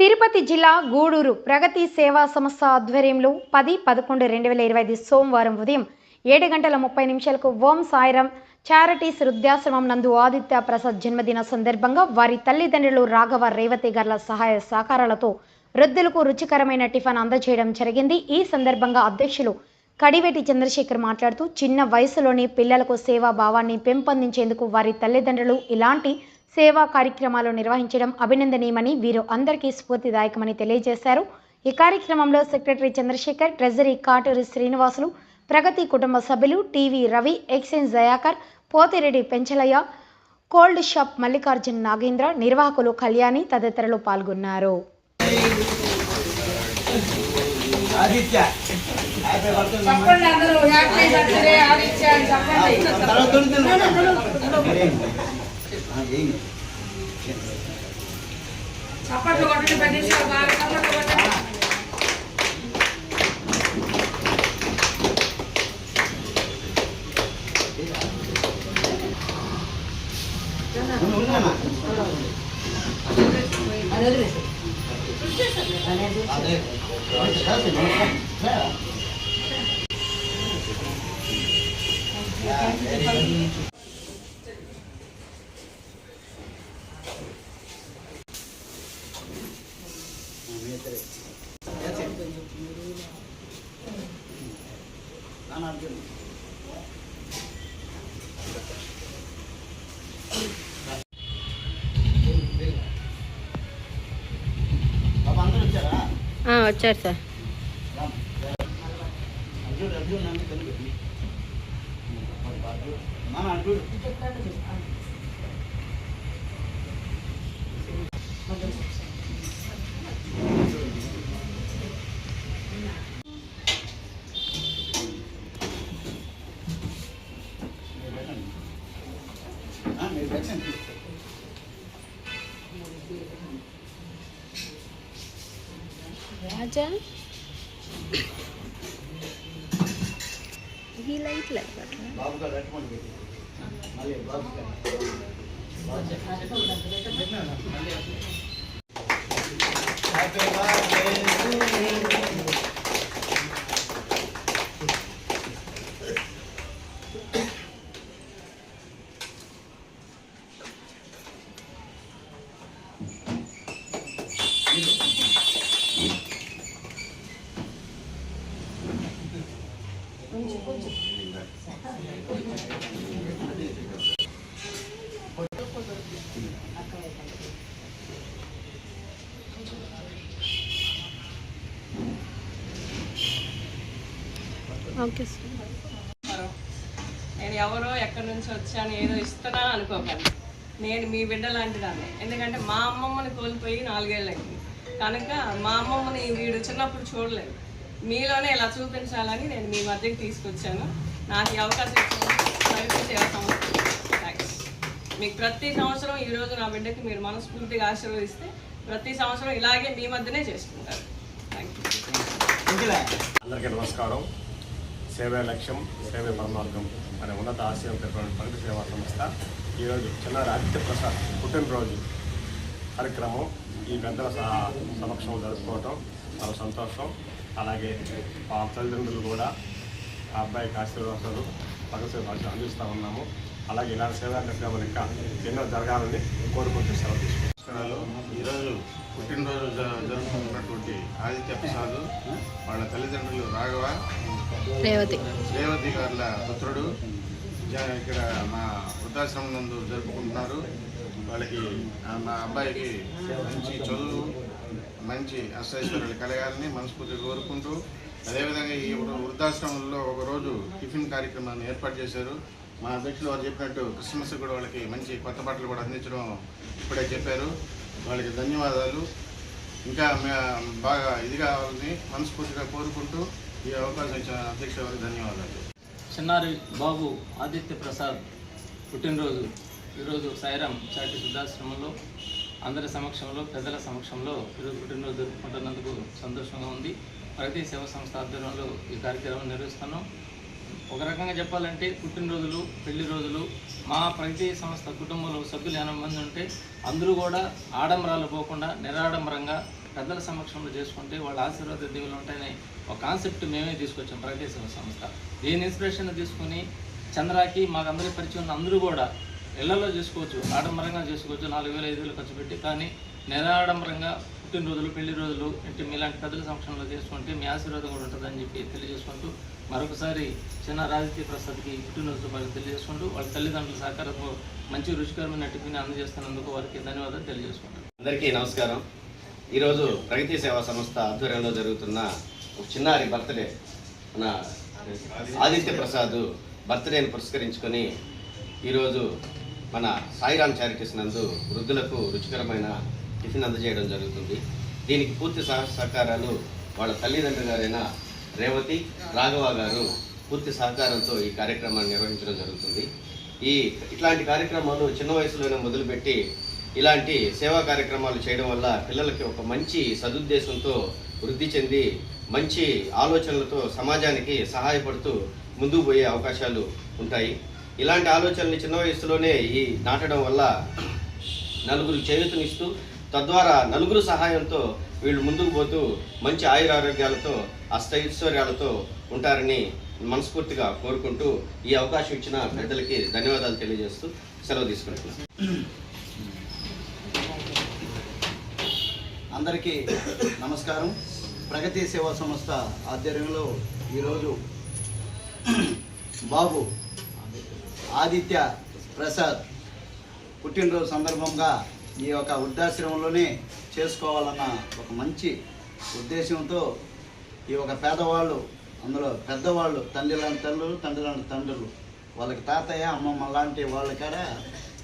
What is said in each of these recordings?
తిరుపతి జిల్లా గూడూరు ప్రగతి సేవా సంస్థ ఆధ్వర్యంలో పది పదకొండు రెండు వేల ఇరవై ఐదు సోమవారం ఉదయం ఏడు గంటల ముప్పై నిమిషాలకు ఓం సాయిరం చారిటీస్ వృద్ధాశ్రమం నందు ఆదిత్య ప్రసాద్ జన్మదిన సందర్భంగా వారి తల్లిదండ్రులు రాఘవ రేవతి గార్ల సహాయ సహకారాలతో వృద్ధులకు రుచికరమైన టిఫిన్ అందజేయడం జరిగింది. ఈ సందర్భంగా అధ్యక్షులు కడివేటి చంద్రశేఖర్ మాట్లాడుతూ చిన్న వయసులోని పిల్లలకు సేవా భావాన్ని పెంపొందించేందుకు వారి తల్లిదండ్రులు ఇలాంటి సేవా కార్యక్రమాలు నిర్వహించడం అభినందనీయమని వీరు అందరికీ స్ఫూర్తిదాయకమని తెలియజేశారు. ఈ కార్యక్రమంలో సెక్రటరీ చంద్రశేఖర్ ట్రెజరీ కాటూరి శ్రీనివాసులు ప్రగతి కుటుంబ సభ్యులు TV Ravi excise Dayakar Pothireddy Penchalaiah cold shop Mallikarjun Nagendra నిర్వాహకులు కళ్యాణి తదితరులు పాల్గొన్నారు. చెప్పండి అందరూ చప్పట్లు కొట్టండి పది బాగా చప్పట్లు కొట్టండి. అదే. వచ్చారు సార్. అర్జున్ అర్జున్ నన్ను తెలుగు మన అర్జున్ మీరు పెట్టండి రాజా ఈ లైట్ లైట్ బాబు గారు రెట్టుకోండి పెట్టి మళ్ళీ బాబు గారు హ్యాపీ బర్త్డే ఓకే నేను ఎవరో ఎక్కడి నుంచి వచ్చాను ఏదో ఇస్తున్నా అనుకోకండి. నేను మీ బిడ్డ లాంటి దాన్ని ఎందుకంటే మా అమ్మమ్మని కోల్పోయి నాలుగేళ్ళకి కనుక మా అమ్మమ్మని వీడు చిన్నప్పుడు చూడలేదు. మీలోనే ఇలా చూపించాలని నేను మీ మధ్యకి తీసుకొచ్చాను. నాకు ఈ అవకాశం ఇచ్చిన ప్రగతి సంస్థ మీకు ప్రతి సంవత్సరం ఈ రోజు నా బిడ్డకి మీరు మనస్ఫూర్తిగా ఆశీర్వదిస్తే ప్రతి సంవత్సరం ఇలాగే మీ మధ్యనే చేసుకుంటారు. థ్యాంక్ యూ అందరికీ నమస్కారం. సేవే లక్ష్యం సేవే పరమార్థం అనే ఉన్నత ఆశయం పెట్టుకున్న ప్రగతి సేవా సంస్థ ఈరోజు చిన్నారి ఆదిత్య ప్రసాద్ పుట్టినరోజు కార్యక్రమం. ఈ పెద్దల సహా సమక్షంలో జరుపుకోవటం చాలా సంతోషం. అలాగే మా తల్లిదండ్రులు కూడా ఆ అబ్బాయికి ఆశీర్వాదాలు భగవత్ సేవ అందిస్తూ ఉన్నాము. అలాగే ఇలాంటి సేవా కార్యక్రమాలు ఇంకా ఎన్నో జరగాలని కోరుకుంటూ సెలవు నమస్కారాలు. ఈరోజు పుట్టినరోజు జరుపుకుంటున్నటువంటి ఆదిత్య ప్రసాద్ వాళ్ళ తల్లిదండ్రులు రాఘవ రేవతి. రేవతి గారుల పుత్రుడు. ఇక్కడ మా వృద్ధాశ్రమం నందు జరుపుకుంటున్నారు. వాళ్ళకి మా అబ్బాయికి మంచి చదువు మంచి అష్టైశ్వర్యాలు కలగాలని మనస్ఫూర్తిగా కోరుకుంటూ అదేవిధంగా ఈ వృద్ధాశ్రమంలో ఒకరోజు టిఫిన్ కార్యక్రమాన్ని ఏర్పాటు చేశారు. మా అధ్యక్షులు వారు చెప్పినట్టు క్రిస్మస్ కూడా వాళ్ళకి మంచి కొత్త బట్టలు కూడా అందించడం ఇప్పుడే చెప్పారు. వాళ్ళకి ధన్యవాదాలు. ఇంకా బాగా ఇది కావాలని మనస్ఫూర్తిగా కోరుకుంటూ ఈ అవకాశం ఇచ్చిన అధ్యక్షుల వారికి ధన్యవాదాలు. చిన్నారి బాబు ఆదిత్య ప్రసాద్ పుట్టినరోజు. ఈరోజు సాయిరాం చాటి శుద్ధాశ్రమంలో అందరి సమక్షంలో పెద్దల సమక్షంలో ఈరోజు పుట్టినరోజు జరుపుకుంటున్నందుకు సంతోషంగా ఉంది. ప్రగతి సేవా సంస్థ ఆధ్వర్యంలో ఈ కార్యక్రమం నిర్వహిస్తున్నాం. ఒక రకంగా చెప్పాలంటే పుట్టినరోజులు పెళ్ళి రోజులు మా ప్రగతి సంస్థ కుటుంబంలో సభ్యులు ఎనభై మంది ఉంటే అందరూ కూడా ఆడంబరాలు పోకుండా నిరాడంబరంగా పెద్దల సమక్షంలో చేసుకుంటే వాళ్ళ ఆశీర్వాద దీవులు ఉంటాయని ఒక కాన్సెప్ట్ మేమే తీసుకొచ్చాం ప్రగతి సంస్థ దీని ఇన్స్పిరేషన్ తీసుకుని చంద్రాకి మాకందరికీ పరిచయం ఉన్న అందరూ కూడా ఇళ్ళలో చేసుకోవచ్చు ఆడంబరంగా చేసుకోవచ్చు నాలుగు వేల ఐదు వేలు ఖర్చు పెట్టి కానీ నిరాడంబరంగా పుట్టినరోజులు పెళ్ళి రోజులు అంటే మీలాంటి పెద్దల సంక్షంలో చేసుకుంటే మీ ఆశీర్వాదం కూడా ఉంటుందని చెప్పి తెలియజేసుకుంటూ మరొకసారి చిన్న రాజకీయ ప్రసాద్కి పుట్టినరోజు వాళ్ళకి తెలియజేసుకుంటూ వాళ్ళ తల్లిదండ్రుల సహకారంతో మంచి రుచికరమైన టిఫిన్ అందజేస్తున్నందుకు వారికి ధన్యవాదాలు తెలియజేసుకుంటాను అందరికీ నమస్కారం. ఈరోజు ప్రగతి సేవా సంస్థ ఆధ్వర్యంలో జరుగుతున్న ఒక చిన్నారి బర్త్డే మన ఆదిత్య ప్రసాద్ బర్త్డేని పురస్కరించుకొని ఈరోజు మన సాయిరామ్ చారిటీస్ నందు వృద్ధులకు రుచికరమైన టిఫిన్ అందజేయడం జరుగుతుంది. దీనికి పూర్తి సహ సహకారాలు వాళ్ళ తల్లిదండ్రులు గారైన రేవతి రాఘవ గారు పూర్తి సహకారంతో ఈ కార్యక్రమాన్ని నిర్వహించడం జరుగుతుంది. ఈ ఇట్లాంటి కార్యక్రమాలు చిన్న వయసులోనే మొదలుపెట్టి ఇలాంటి సేవా కార్యక్రమాలు చేయడం వల్ల పిల్లలకి ఒక మంచి సదుద్దేశంతో వృద్ధి చెంది మంచి ఆలోచనలతో సమాజానికి సహాయపడుతూ ముందుకు పోయే అవకాశాలు ఉంటాయి. ఇలాంటి ఆలోచనలు చిన్న వయసులోనే ఈ నాటడం వల్ల నలుగురు చేయూతనిస్తూ తద్వారా నలుగురు సహాయంతో వీళ్ళు ముందుకు పోతూ మంచి ఆయురారోగ్యాలతో అష్టైశ్వర్యాలతో ఉంటారని మనస్ఫూర్తిగా కోరుకుంటూ ఈ అవకాశం ఇచ్చిన పెద్దలకి ధన్యవాదాలు తెలియజేస్తూ సెలవు తీసుకుంటున్నాను అందరికీ నమస్కారం. ప్రగతి సేవా సంస్థ ఆధ్వర్యంలో ఈరోజు బాబు ఆదిత్య ప్రసాద్ పుట్టినరోజు సందర్భంగా ఈ యొక్క వృద్ధాశ్రమంలోనే చేసుకోవాలన్న ఒక మంచి ఉద్దేశంతో ఈ యొక్క పేదవాళ్ళు అందులో పెద్దవాళ్ళు తండ్రి లాంటి తల్లులు తండ్రి లాంటి తండ్రులు వాళ్ళకి తాతయ్య అమ్మమ్మ లాంటి వాళ్ళ కాడ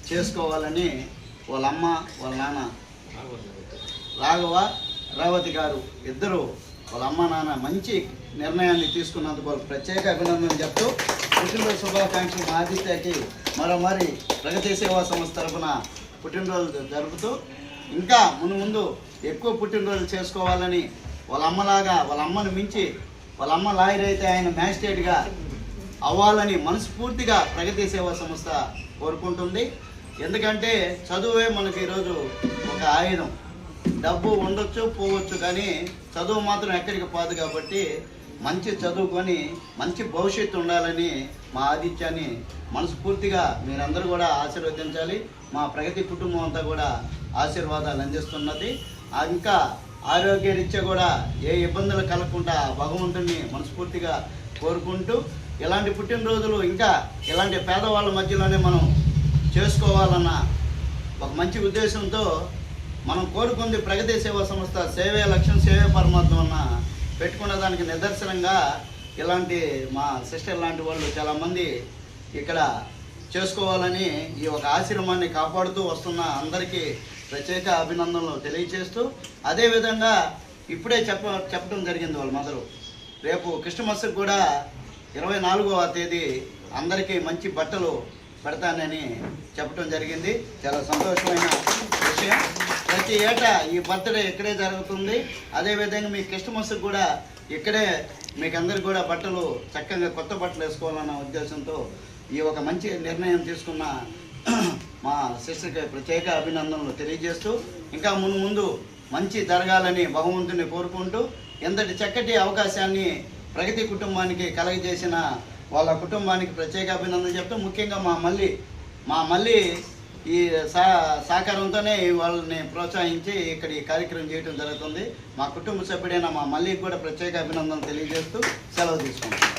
చేసుకోవాలని వాళ్ళ అమ్మ వాళ్ళ నాన్న రాఘవ రావతి గారు ఇద్దరు వాళ్ళ అమ్మ నాన్న మంచి నిర్ణయాన్ని తీసుకున్నందుకు వాళ్ళు ప్రత్యేక అభినందనలు చెప్తూ పుట్టినరోజు శుభాకాంక్షలు మా ఆదిత్యకి మరో మరి ప్రగతి సేవా సంస్థ తరఫున పుట్టినరోజు జరుపుతూ ఇంకా ముందు ముందు ఎక్కువ పుట్టినరోజులు చేసుకోవాలని వాళ్ళ అమ్మలాగా వాళ్ళ అమ్మను మించి వాళ్ళ అమ్మ లాయర్ అయితే ఆయన మ్యాజిస్ట్రేట్గా అవ్వాలని మనస్ఫూర్తిగా ప్రగతి సేవా సంస్థ కోరుకుంటుంది. ఎందుకంటే చదువే మనకి ఈరోజు ఒక ఆయుధం. డబ్బు ఉండొచ్చు పోవచ్చు కానీ చదువు మాత్రం ఎక్కడికి పోదు కాబట్టి మంచి చదువుకొని మంచి భవిష్యత్తు ఉండాలని మా ఆదిత్యాన్ని మనస్ఫూర్తిగా మీరందరూ కూడా ఆశీర్వదించాలి. మా ప్రగతి కుటుంబం అంతా కూడా ఆశీర్వాదాలు అందిస్తున్నది. ఆ ఇంకా ఆరోగ్యరీత్యా కూడా ఏ ఇబ్బందులు కలగకుండా భగవంతుని మనస్ఫూర్తిగా కోరుకుంటూ ఇలాంటి పుట్టినరోజులు ఇంకా ఇలాంటి పేదవాళ్ళ మధ్యలోనే మనం చేసుకోవాలన్న ఒక మంచి ఉద్దేశంతో మనం కోరుకుంది ప్రగతి సేవా సంస్థ సేవే లక్ష్యం సేవే పరమాత్మ అన్న పెట్టుకున్న దానికి నిదర్శనంగా ఇలాంటి మా సిస్టర్ లాంటి వాళ్ళు చాలామంది ఇక్కడ చేసుకోవాలని ఈ ఒక ఆశ్రమాన్ని కాపాడుతూ వస్తున్న అందరికీ ప్రత్యేక అభినందనలు తెలియజేస్తూ అదేవిధంగా ఇప్పుడే చెప్ప చెప్పడం జరిగింది వాళ్ళ మదరు. రేపు క్రిస్టమస్కి కూడా ఇరవై నాలుగవ తేదీ అందరికీ మంచి బట్టలు పెడతానని చెప్పడం జరిగింది. చాలా సంతోషమైన విషయం ప్రతి ఏటా ఈ బర్త్డే ఇక్కడే జరుగుతుంది. అదేవిధంగా మీ క్రిస్టమస్కి కూడా ఇక్కడే మీకు అందరికి కూడా బట్టలు చక్కగా కొత్త బట్టలు వేసుకోవాలన్న ఉద్దేశంతో ఈ ఒక మంచి నిర్ణయం తీసుకున్న మా సిస్టర్కి ప్రత్యేక అభినందనలు తెలియజేస్తూ ఇంకా ముందు ముందు మంచి జరగాలని భగవంతుని కోరుకుంటూ ఎంతటి చక్కటి అవకాశాన్ని ప్రగతి కుటుంబానికి కలగజేసిన వాళ్ళ కుటుంబానికి ప్రత్యేక అభినందన చెప్తూ ముఖ్యంగా మా మళ్ళీ మా మళ్ళీ ఈ సా సహకారంతోనే వాళ్ళని ప్రోత్సహించి ఇక్కడ ఈ కార్యక్రమం చేయడం జరుగుతుంది. మా కుటుంబ సభ్యుడైన మా మళ్ళీ కూడా ప్రత్యేక అభినందనలు తెలియజేస్తూ సెలవు తీసుకుంటాం